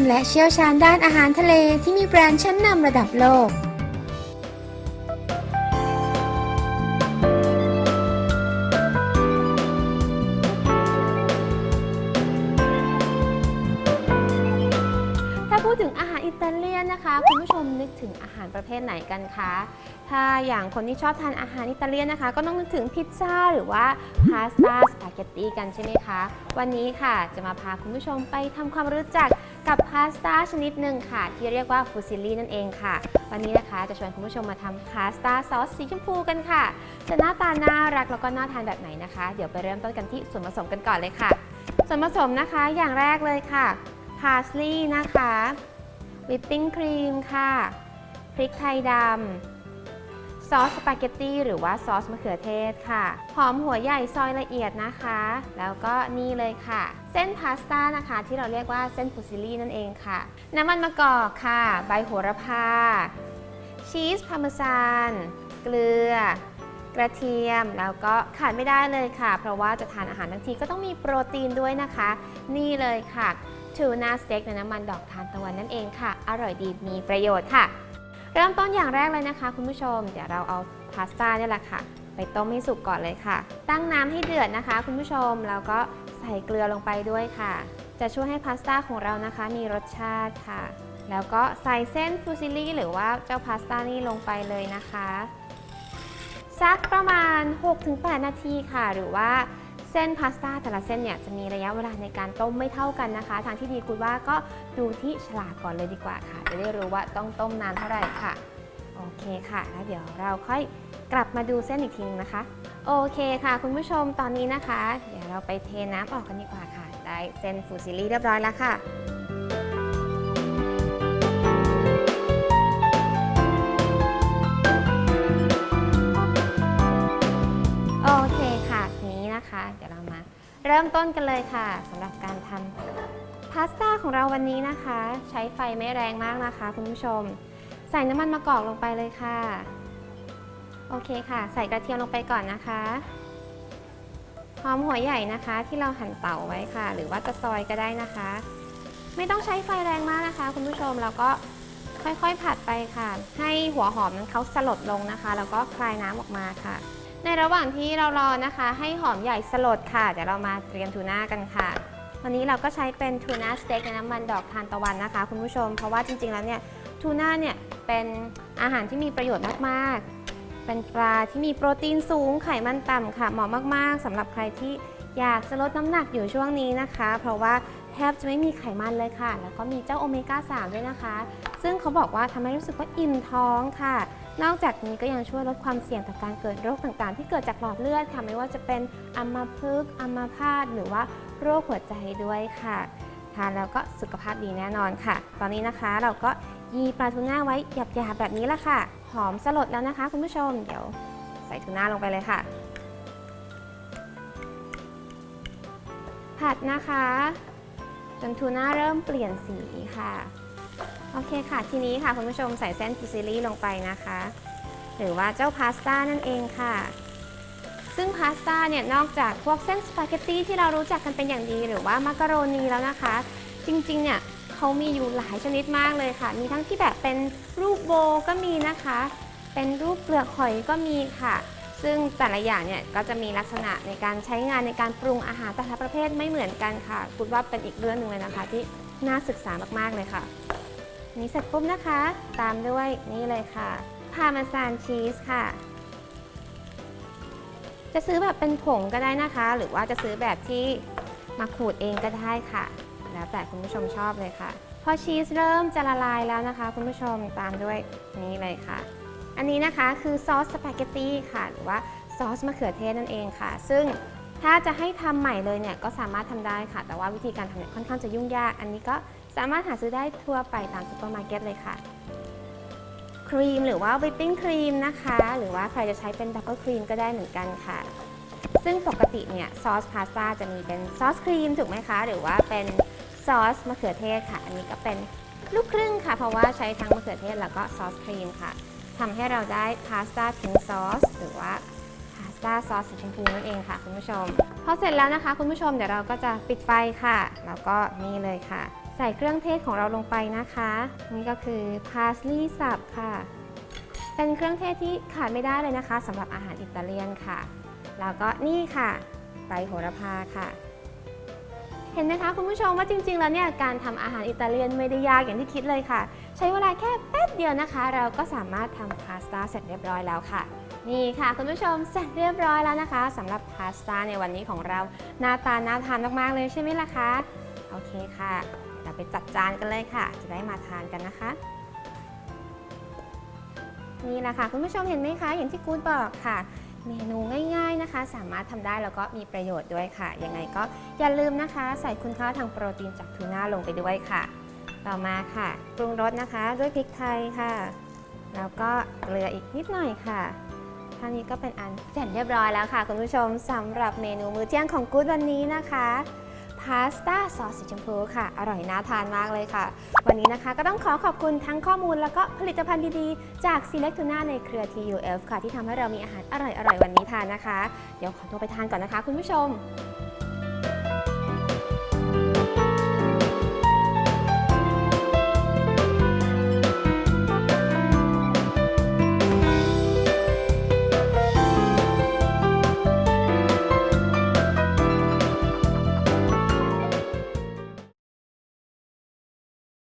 ำและเชี่ยวชาญด้านอาหารทะเลที่มีแบรนด์ชั้นนำระดับโลก ถ้าพูดถึงอาหารอิตาเลียนนะคะ คุณผู้ชมนึกถึงอาหารประเภทไหนกันคะ ถ้าอย่างคนที่ชอบทานอาหารอิตาเลียนนะคะ ก็ต้องนึกถึงพิซซ่าหรือว่าพาสต้าสปาเกตตีกันใช่ไหมคะ วันนี้ค่ะจะมาพาคุณผู้ชมไปทำความรู้จักกับพาสต้าชนิดหนึ่งค่ะ ที่เรียกว่าฟูซิลลี่นั่นเองค่ะ วันนี้นะคะจะชวนคุณผู้ชมมาทำพาสต้าซอสสีชมพูกันค่ะ จะหน้าตาน่ารักแล้วก็น่าทานแบบไหนนะคะ เดี๋ยวไปเริ่มต้นกันที่ส่วนผสมกันก่อนเลยค่ะ ส่วนผสมนะคะอย่างแรกเลยค่ะพาสลีย์นะคะวิปปิ้งครีมค่ะพริกไทยดำ ซอสสปาเกตตี้หรือว่าซอสมะเขือเทศค่ะ หอมหัวใหญ่ซอยละเอียดนะคะ แล้วก็นี่เลยค่ะ เส้นพาสต้านะคะ ที่เราเรียกว่าเส้นฟูซิลี่นั่นเองค่ะ น้ำมันมะกอกค่ะ ใบโหระพา ชีสพาร์เมซาน เกลือกระเทียมแล้วก็ขาดไม่ได้เลยค่ะ เพราะว่าจะทานอาหารทั้งทีก็ต้องมีโปรตีนด้วยนะคะ นี่เลยค่ะทูน่าสเต็กในน้ำมันดอกทานตะวันนั่นเองค่ะ อร่อยดีมีประโยชน์ค่ะ เริ่มต้นอย่างแรกเลยนะคะ คุณผู้ชม เดี๋ยวเราเอาพาสต้าเนี่ยแหละค่ะ ไปต้มให้สุกก่อนเลยค่ะ ตั้งน้ำให้เดือดนะคะ คุณผู้ชมแล้วก็ใส่เกลือลงไปด้วยค่ะ จะช่วยให้พาสต้าของเรานะคะ มีรสชาติค่ะ แล้วก็ใส่เส้นฟูซิลี่หรือว่าเจ้าพาสต้านี่ลงไปเลยนะคะสักประมาณ 6-8 นาทีค่ะ หรือว่า ส้นพาสต้าแต่ละเส้นเนี่ยจะมีระยะเวลาในการต้มไม่เท่ากันนะคะ ทางที่ดีคุณว่าก็ดูที่ฉลากก่อนเลยดีกว่าค่ะ จะได้รู้ว่าต้องต้มนานเท่าไหร่ค่ะ โอเคค่ะ แล้วเดี๋ยวเราค่อยกลับมาดูเส้นอีกทีนึงนะคะ โอเคค่ะ คุณผู้ชมตอนนี้นะคะ เดี๋ยวเราไปเทน้ำออกกันดีกว่าค่ะ ได้เส้นฟูซิลี่เรียบร้อยแล้วค่ะ เดี๋ยวเรามาเริ่มต้นกันเลยค่ะสำหรับการทำพาสต้าของเราวันนี้นะคะ ใช้ไฟไม่แรงมากนะคะคุณผู้ชม ใส่น้ำมันมะกอกลงไปเลยค่ะ โอเคค่ะ ใส่กระเทียมลงไปก่อนนะคะหอมหัวใหญ่นะคะที่เราหั่นเต๋าไว้ค่ะ หรือว่าจะซอยก็ได้นะคะ ไม่ต้องใช้ไฟแรงมากนะคะ คุณผู้ชมแล้วก็ค่อยๆผัดไปค่ะ ให้หัวหอมนั้นเขาสลดลงนะคะ แล้วก็คลายน้ำออกมาค่ะ ในระหว่างที่เรารอนะคะ ให้หอมใหญ่สลดค่ะ เดี๋ยวเรามาเตรียมทูน่ากันค่ะวันนี้เราก็ใช้เป็นทูน่าสเต็กในน้ำมันดอกทานตะวันนะคะ คุณผู้ชม เพราะว่าจริง ๆ แล้วเนี่ยทูน่าเนี่ยเป็นอาหารที่มีประโยชน์มากๆ เป็นปลาที่มีโปรตีนสูงไขมันต่ำค่ะเหมาะมากๆสำหรับใครที่อยากจะลดน้ำหนักอยู่ช่วงนี้นะคะ เพราะว่าแทบจะไม่มีไขมันเลยค่ะ แล้วก็มีเจ้าโอเมก้า 3 ด้วยนะคะ ซึ่งเขาบอกว่าทำให้รู้สึกว่าอิ่มท้องค่ะ นอกจากนี้ก็ยังช่วยลดความเสี่ยงต่อการเกิดโรคต่างๆ ที่เกิดจากหลอดเลือดค่ะไม่ว่าจะเป็นอัมพฤกษ์อัมพาตหรือว่าโรคหัวใจด้วยค่ะทานแล้วก็สุขภาพดีแน่นอนค่ะ ตอนนี้นะคะเราก็ยีปลาทูน่าไว้หยาบๆแบบนี้ละค่ะ หอมสลดแล้วนะคะ คุณผู้ชมเดี๋ยวใส่ทูน่าลงไปเลยค่ะ ผัดนะคะจนทูน่าเริ่มเปลี่ยนสีค่ะ โอเคค่ะ ทีนี้ค่ะคุณผู้ชมใส่เส้นฟูซิลี่ลงไปนะคะ หรือว่าเจ้าพาสต้านั่นเองค่ะ ซึ่งพาสต้าเนี่ยนอกจากพวกเส้นสปาเกตตี้ที่เรารู้จักกันเป็นอย่างดีหรือว่ามักกะโรนีแล้วนะคะ จริงๆเนี่ยเขามีอยู่หลายชนิดมากเลยค่ะ มีทั้งที่แบบเป็นรูปโบก็มีนะคะ เป็นรูปเปลือกหอยก็มีค่ะ ซึ่งแต่ละอย่างเนี่ยก็จะมีลักษณะในการใช้งานในการปรุงอาหารแต่ละประเภทไม่เหมือนกันค่ะคุณว่าเป็นอีกเรื่องหนึ่งเลยนะคะ ที่น่าศึกษามากๆเลยค่ะ นี่เสร็จปุ๊บนะคะ ตามด้วยนี่เลยค่ะ พาเมซานชีสค่ะ จะซื้อแบบเป็นผงก็ได้นะคะ หรือว่าจะซื้อแบบที่มาขูดเองก็ได้ค่ะ แล้วแต่คุณผู้ชมชอบเลยค่ะ พอชีสเริ่มจะละลายแล้วนะคะ คุณผู้ชมตามด้วยนี่เลยค่ะ อันนี้นะคะคือซอสสปาเกตตี้ค่ะ หรือว่าซอสมะเขือเทศนั่นเองค่ะ ซึ่งถ้าจะให้ทำใหม่เลยเนี่ยก็สามารถทำได้ค่ะ แต่ว่าวิธีการทำเนี่ยค่อนข้างจะยุ่งยาก อันนี้ก็ สามารถหาซื้อได้ทั่วไปตามซูเปอร์มาร์เก็ตเลยค่ะ ครีมหรือว่าวิปปิ้งครีมนะคะ หรือว่าใครจะใช้เป็นดับเบิลครีมก็ได้เหมือนกันค่ะ ซึ่งปกติเนี่ยซอสพาสต้าจะมีเป็นซอสครีมถูกไหมคะ หรือว่าเป็นซอสมะเขือเทศค่ะ อันนี้ก็เป็นลูกครึ่งค่ะ เพราะว่าใช้ทั้งมะเขือเทศแล้วก็ซอสครีมค่ะทำให้เราได้พาสต้าพิงซอสหรือว่าพาสต้าซอสสีชมพูนั่นเองค่ะคุณผู้ชม พอเสร็จแล้วนะคะคุณผู้ชมเดี๋ยวเราก็จะปิดไฟค่ะ แล้วก็นี่เลยค่ะ ใส่เครื่องเทศของเราลงไปนะคะ นี่ก็คือพาสลีย์สับค่ะ เป็นเครื่องเทศที่ขาดไม่ได้เลยนะคะสำหรับอาหารอิตาเลียนค่ะ แล้วก็นี่ค่ะใบโหระพาค่ะเห็นไหมคะคุณผู้ชมว่าจริง ๆ แล้วเนี่ยการทำอาหารอิตาเลียนไม่ได้ยากอย่างที่คิดเลยค่ะ ใช้เวลาแค่แป๊บเดียวนะคะ เราก็สามารถทำพาสต้าเสร็จเรียบร้อยแล้วค่ะ นี่ค่ะคุณผู้ชมเสร็จเรียบร้อยแล้วนะคะสำหรับพาสต้าในวันนี้ของเราหน้าตาน่าทานมากๆเลยใช่ไหมล่ะคะโอเคค่ะ ไปจัดจานกันเลยค่ะ จะได้มาทานกันนะคะ นี่แหละค่ะคุณผู้ชมเห็นไหมคะ อย่างที่กู๊ดบอกค่ะเมนูง่าย ๆนะคะ สามารถทำได้แล้วก็มีประโยชน์ด้วยค่ะ ยังไงก็อย่าลืมนะคะ ใส่คุณค่าทางโปรตีนจากทูน่าลงไปด้วยค่ะ ต่อมาค่ะ ปรุงรสนะคะด้วยพริกไทยค่ะ แล้วก็เกลืออีกนิดหน่อยค่ะท่านี้ก็เป็นอันเสร็จเรียบร้อยแล้วค่ะ คุณผู้ชมสำหรับเมนูมื้อเที่ยงของกู๊ดวันนี้นะคะ พาสต้าซอสสีชมพูค่ะ อร่อยน่าทานมากเลยค่ะ วันนี้นะคะก็ต้องขอขอบคุณทั้งข้อมูลแล้วก็ผลิตภัณฑ์ดีๆ จากซีเล็กทูน่าในเครือ TUF ค่ะ ที่ทำให้เรามีอาหารอร่อยๆ วันนี้ทานนะคะ เดี๋ยวขอตัวไปทานก่อนนะคะคุณผู้ชม